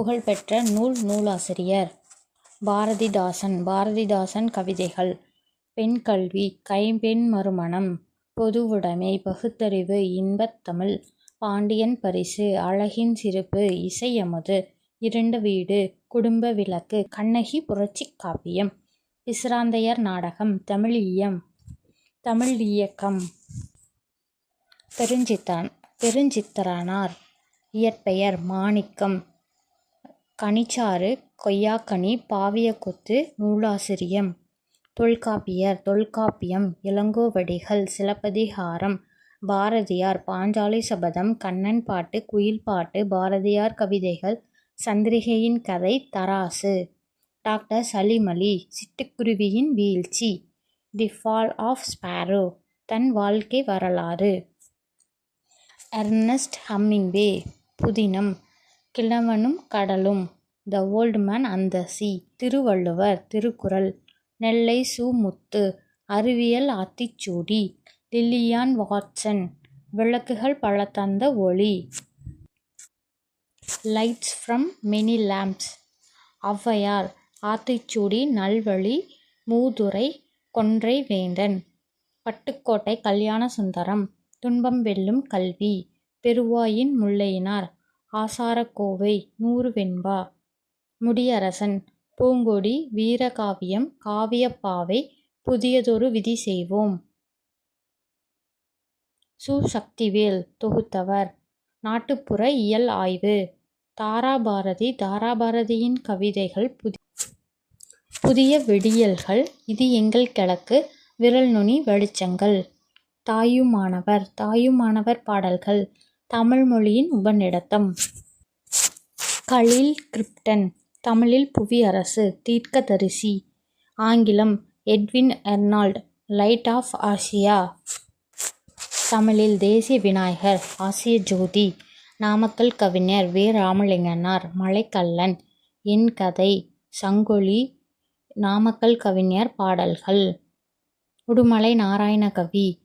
புகழ்பெற்ற நூல் நூலாசிரியர். பாரதிதாசன் பாரதிதாசன் கவிதைகள். பெண் கல்வி கைம்பெண் மறுமணம் பொதுவுடைமை பகுத்தறிவு இன்பத்தமிழ் பாண்டியன் பரிசு அழகின் சிரிப்பு இசையமுது இருண்ட வீடு குடும்ப விளக்கு கண்ணகி புரட்சிக் காப்பியம் பிசிராந்தையர் நாடகம் தமிழீயம் தமிழ் இயக்கம். பெருஞ்சித்தான் பெருஞ்சித்தரானார் இயற்பெயர் மாணிக்கம் கனிச்சாறு கொய்யாக்கனி பாவியக்கொத்து நூலாசிரியம் தொல்காப்பியர் தொல்காப்பியம் இளங்கோவடிகள் சிலப்பதிகாரம் பாரதியார் பாஞ்சாலி சபதம் கண்ணன் பாட்டு குயில் பாட்டு பாரதியார் கவிதைகள் சந்திரிகையின் கதை தராசு. டாக்டர் சலீம் அலி சிட்டுக்குருவியின் வீழ்ச்சி. தி ஃபால் ஆஃப் ஸ்பேரோ தன் வாழ்க்கை வரலாறு. எர்னஸ்ட் ஹம்மிங்வே புதினம். கிழவனும் கடலும். The old man and the sea Thiruvalluvar Thirukkural. Nellai Su Muthu அறிவியல் ஆத்திச்சூடி. லில்லியான் வாட்சன். விளக்குகள் பல தந்த ஒளி. Lights from many lamps Avvaiyar Aathichoodi Nalvazhi Moothurai Kondrai வேந்தன். பட்டுக்கோட்டை கல்யாண சுந்தரம். துன்பம் வெல்லும் கல்வி. பெருவாயின் முல்லையினார். ஆசாரக்கோவை நூறு வெண்பா முடியரசன் பூங்கொடி வீரகாவியம் காவியப்பாவை புதியதொரு விதி செய்வோம். சு சக்திவேல் தொகுத்தவர் நாட்டுப்புற இயல் ஆய்வு தாராபாரதி தாராபாரதியின் கவிதைகள் புதி புதிய வெடியல்கள் இது எங்கள் கிழக்கு விரல் நுனி வெளிச்சங்கள். தாயுமானவர் தாயுமானவர் பாடல்கள் தமிழ் மொழியின் உபநிடதம் கலீல் கிரிப்டன் தமிழில் புவியரசு தீர்க்கதரிசி. ஆங்கிலம் Edwin Arnold light of Asia. தமிழில் தேசிய விநாயகர் ஆசிய ஜோதி. நாமக்கல் கவிஞர் வே. ராமலிங்கனார் மலைக்கல்லன். என் கதை சங்கொலி நாமக்கல் கவிஞர் பாடல்கள். உடுமலை நாராயணகவி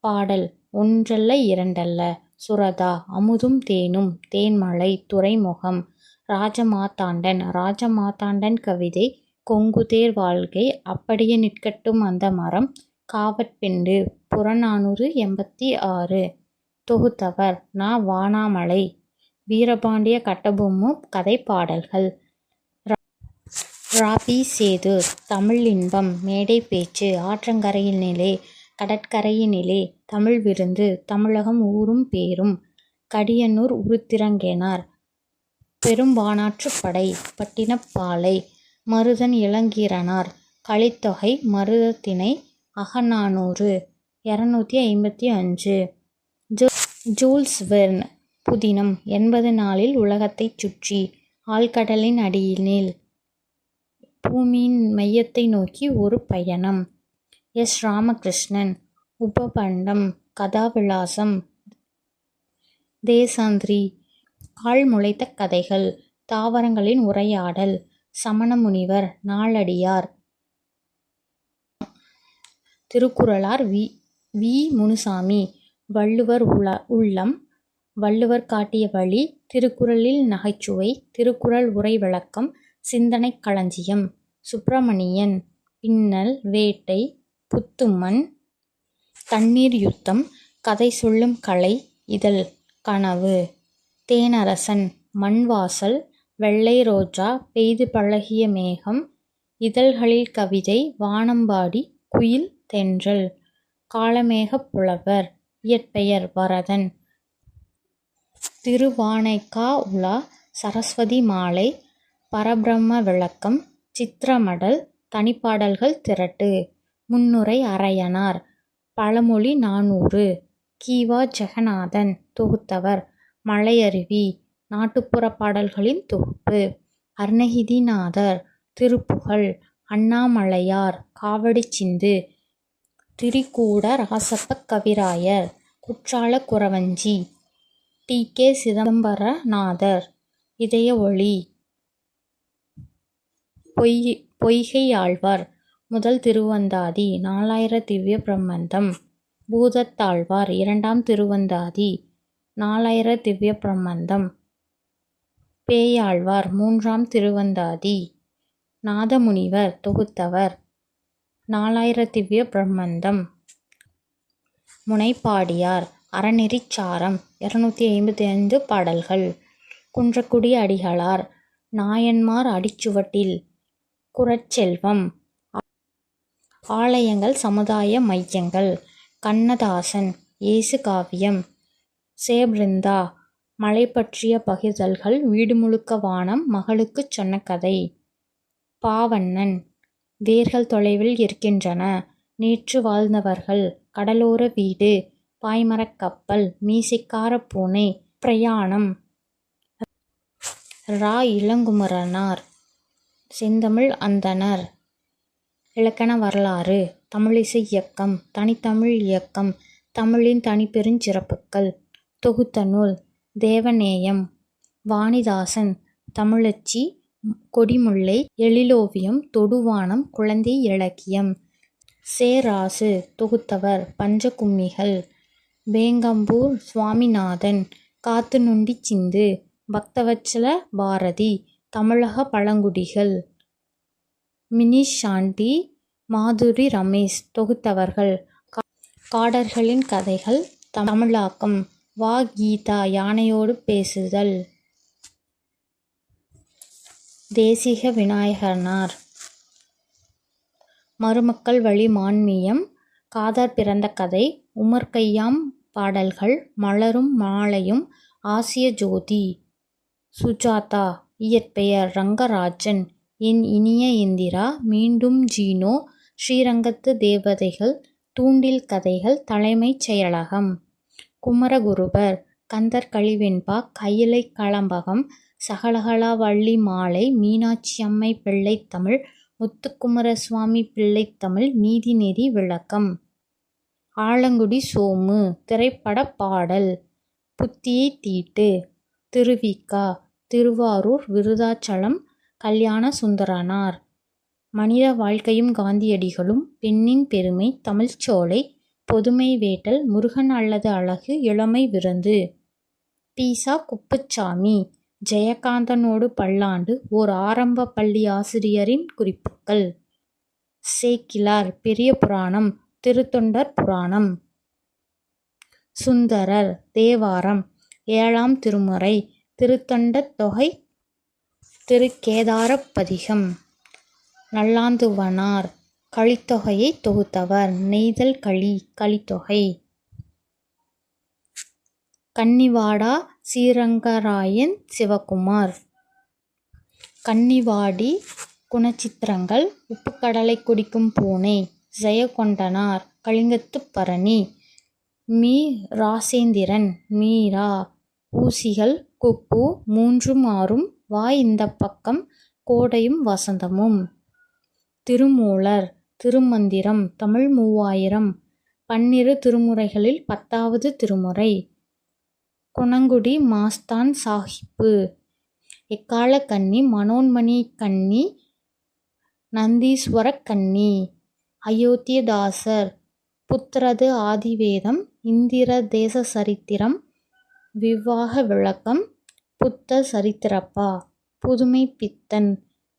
பாடல் ஒன்றல்ல இரண்டல்ல. சுரதா அமுதும் தேனும் தேன்மலை துறைமுகம் ராஜமாத்தாண்டன் ராஜமாத்தாண்டன் கவிதை கொங்குதேர் வாழ்கை அப்படியே நிற்கட்டும் அந்த மரம் காவற்பெண்டு புறநானூறு எண்பத்தி ஆறு தொகுத்தவர் நா வானாமலை வீரபாண்டிய கட்டபொம்மு கதை பாடல்கள் ராபி சேது தமிழ் இன்பம் மேடை பேச்சு ஆற்றங்கரையில் நிலை கடற்கரையினிலே தமிழ் விருந்து தமிழகம் ஊரும் பேரும். கடியனூர் உருத்திரங்கேனார். பெரும்பாணாற்றுப் படை பட்டினப்பாலை மருதன் இளங்கீரனார். கலித்தொகை மருதத்திணை அகநானூறு இரநூத்தி ஐம்பத்தி அஞ்சு. ஜூல்ஸ் வெர்ன் புதினம் எண்பது நாளில் உலகத்தைச் சுற்றி ஆழ்கடலின் அடியினில். பூமியின் மையத்தை நோக்கி ஒரு பயணம். எஸ். ராமகிருஷ்ணன் உபபண்டம் கதாவிலாசம் தேசாந்திரி கால் முளைத்த கதைகள் தாவரங்களின் உரையாடல் சமணமுனிவர் நாளடியார் திருக்குறளார் வி. வி. முனுசாமி வள்ளுவர் உள உள்ளம் வள்ளுவர் காட்டிய வழி திருக்குறளில் நகைச்சுவை திருக்குறள் உரை விளக்கம் சிந்தனைக் களஞ்சியம் சுப்பிரமணியன் பின்னல் வேட்டை புத்துமண் தண்ணீர் யுத்தம் கதை சொல்லும் கலை இதழ் கனவு. தேனரசன் மண்வாசல் வெள்ளை ரோஜா பெய்து பழகிய மேகம் இதழ்களில் கவிதை வானம்பாடி குயில் தென்றல். காளமேகப் புலவர் இயற்பெயர் வரதன். திருவானைக்கா உலா சரஸ்வதி மாலை பரபிரம்ம விளக்கம் சித்திரமடல் தனிப்பாடல்கள் திரட்டு. முன்னுரை அரையனார் பழமொழி நானூறு. கி.வா. ஜெகநாதன் தொகுத்தவர். மலையருவி. நாட்டுப்புறப் பாடல்களின் தொகுப்பு. அருணகிரிநாதர். திருப்புகழ். அண்ணாமலையார். காவடிச்சிந்து. திரிகூட ராசப்ப கவிராயர். குற்றால குறவஞ்சி. டி. கே. சிதம்பரநாதர். இதய ஒளி. பொய் பொய்கையாழ்வார் முதல் திருவந்தாதி நாலாயிர திவ்ய பிரம்மந்தம். பூதத்தாழ்வார் இரண்டாம் திருவந்தாதி நாலாயிர திவ்ய பிரம்மந்தம். பேயாழ்வார் மூன்றாம் திருவந்தாதி நாதமுனிவர் தொகுத்தவர் நாலாயிர திவ்ய பிரம்மந்தம். முனைப்பாடியார் அறநெறிச்சாரம் இருநூத்தி ஐம்பத்தி ஐந்து பாடல்கள். குன்றக்குடி அடிகளார் நாயன்மார் அடிச்சுவட்டில் குரச்செல்வம் ஆலயங்கள் சமுதாய மையங்கள். கண்ணதாசன் இயேசு காவியம். சேபிருந்தா மலை பற்றிய பகிர்தல்கள் வீடு முழுக்க வானம் மகளுக்குச் சொன்ன கதை. பாவண்ணன் வேர்கள் தொலைவில் இருக்கின்றன. நேற்று வாழ்ந்தவர்கள் கடலோர வீடு பாய்மரக்கப்பல் மீசைக்கார பூனை பிரயாணம். ரா. இளங்குமரனார் செந்தமிழ் அந்தனர் இலக்கண வரலாறு தமிழிசை இயக்கம் தனித்தமிழ் இயக்கம் தமிழின் தனிப்பெருஞ்சிறப்புகள் தொகுத்த நூல் தேவநேயம் வாணிதாசன் தமிழச்சி கொடிமுல்லை எழிலோவியம் தொடுவானம் குழந்தை இலக்கியம் சேராசு தொகுத்தவர் பஞ்சகும்மிகள் வேங்கம்பூர் சுவாமிநாதன் காத்து நுண்டி சிந்து பக்தவச்சல பாரதி தமிழக பழங்குடிகள். மினிஷ் சாண்டி மாதுரி ரமேஷ் தொகுத்தவர்கள். காடர்களின் கதைகள் தமிழாக்கம். வா கீதா யானையோடு பேசுதல். தேசிக விநாயகனார். மருமக்கள் வழி மான்மியம் காதர் பிறந்த கதை. உமர் கையாம் பாடல்கள். மலரும் மாலையும். ஆசிய ஜோதி. சுஜாதா இயற்பெயர் ரங்கராஜன். என் இனிய இந்திரா மீண்டும் ஜீனோ ஸ்ரீரங்கத்து தேவதைகள் தூண்டில் கதைகள் தலைமைச் செயலகம். குமரகுருபர் கந்தர் கழிவெண்பா கையிலை களம்பகம் சகலகலா வள்ளி மாலை மீனாட்சியம்மை பிள்ளைத்தமிழ் முத்துக்குமாரசுவாமி பிள்ளைத்தமிழ் நீதிநெறி விளக்கம். ஆலங்குடி சோமு திரைப்பட பாடல். புத்தியை தீட்டு. திருவிக்கா திருவாரூர் விருதாச்சலம் கல்யாண சுந்தரனார். மனித வாழ்க்கையும் காந்தியடிகளும் பெண்ணின் பெருமை தமிழ்ச்சோலை பொதுமை வேட்டல் முருகன் அல்லது அழகு இளமை விருந்து. பீசா குப்புச்சாமி ஜெயகாந்தனோடு பல்லாண்டு ஓர் ஆரம்ப பள்ளி ஆசிரியரின் குறிப்புகள். சேக்கிலார் பெரிய புராணம் திருத்தொண்டர் புராணம். சுந்தரர் தேவாரம் ஏழாம் திருமுறை திருத்தொண்ட தொகை திருக்கேதாரப்பதிகம். நல்லாந்துவனார் கலித்தொகையை தொகுத்தவர். நெய்தல் களி கலித்தொகை கன்னிவாடா ஸ்ரீரங்கராயன் சிவகுமார். கன்னிவாடி குணச்சித்திரங்கள் உப்புக்கடலை குடிக்கும் பூனை ஜெயகொண்டனார் கலிங்கத்து பரணி. மீ. ராசேந்திரன் மீரா. ஊசிகள் குப்பு மூன்றும் ஆறும் வா இந்த பக்கம் கோடையும் வசந்தமும். திருமூலர் திருமந்திரம் தமிழ் மூவாயிரம். பன்னிரு திருமுறைகளில் பத்தாவது திருமுறை. குணங்குடி மாஸ்தான் சாஹிப்பு. எக்கால கன்னி மனோன்மணி கன்னி நந்தீஸ்வரக் கன்னி. அயோத்தியதாசர் புத்திரது ஆதிவேதம் இந்திர தேச சரித்திரம் விவாக விளக்கம் புத்த சரித்திரப்பா. புதுமை பித்தன்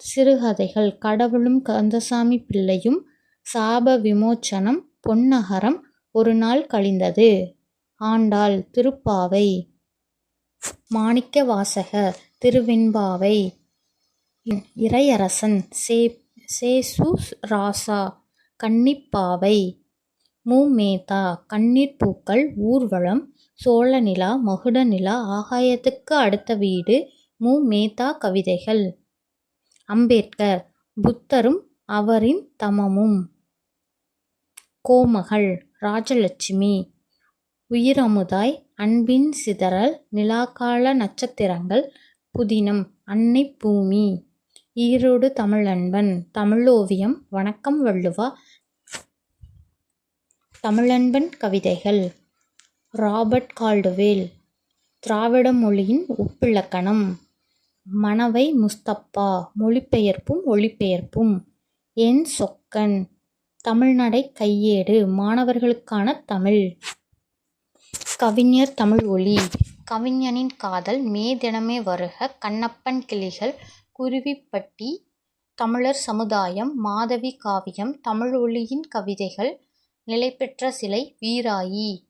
சிறுகதைகள் கடவுளும் கந்தசாமி பிள்ளையும் சாப விமோச்சனம் பொன்னகரம் ஒரு நாள் கழிந்தது. ஆண்டாள் திருப்பாவை. மாணிக்கவாசகர் திருவெண்பாவை. இறையரசன் சே சேசு ராசா கன்னிப்பாவை. மு. கண்ணீர் பூக்கள் ஊர்வலம் சோழநிலா மகுடநிலா ஆகாயத்துக்கு அடுத்த வீடு மு. மேத்தா கவிதைகள். அம்பேத்கர் புத்தரும் அவரின் தமமும். கோமகள் ராஜலட்சுமி. உயிரமுதாய் அன்பின் சிதறல் நிலாக்கால நட்சத்திரங்கள் புதினம் அன்னை பூமி. ஈரோடு தமிழன்பன் தமிழோவியம் வணக்கம் வள்ளுவா. தமிழன்பன் கவிதைகள். ராபர்ட் கால்டுவேல் திராவிட மொழியின் ஒப்பிலக்கணம். மணவை முஸ்தப்பா மொழிபெயர்ப்பும் ஒலிபெயர்ப்பும் என் சொக்கன் தமிழ்நடை கையேடு மாணவர்களுக்கான தமிழ். கவிஞர் தமிழ் ஒலி கவிஞனின் காதல் மே தினமே வருக கண்ணப்பன் கிளிகள் குருவிப்பட்டி தமிழர் சமுதாயம் மாதவி காவியம் தமிழ் ஒளியின் கவிதைகள் நிலைபெற்ற சிலை வீராயி.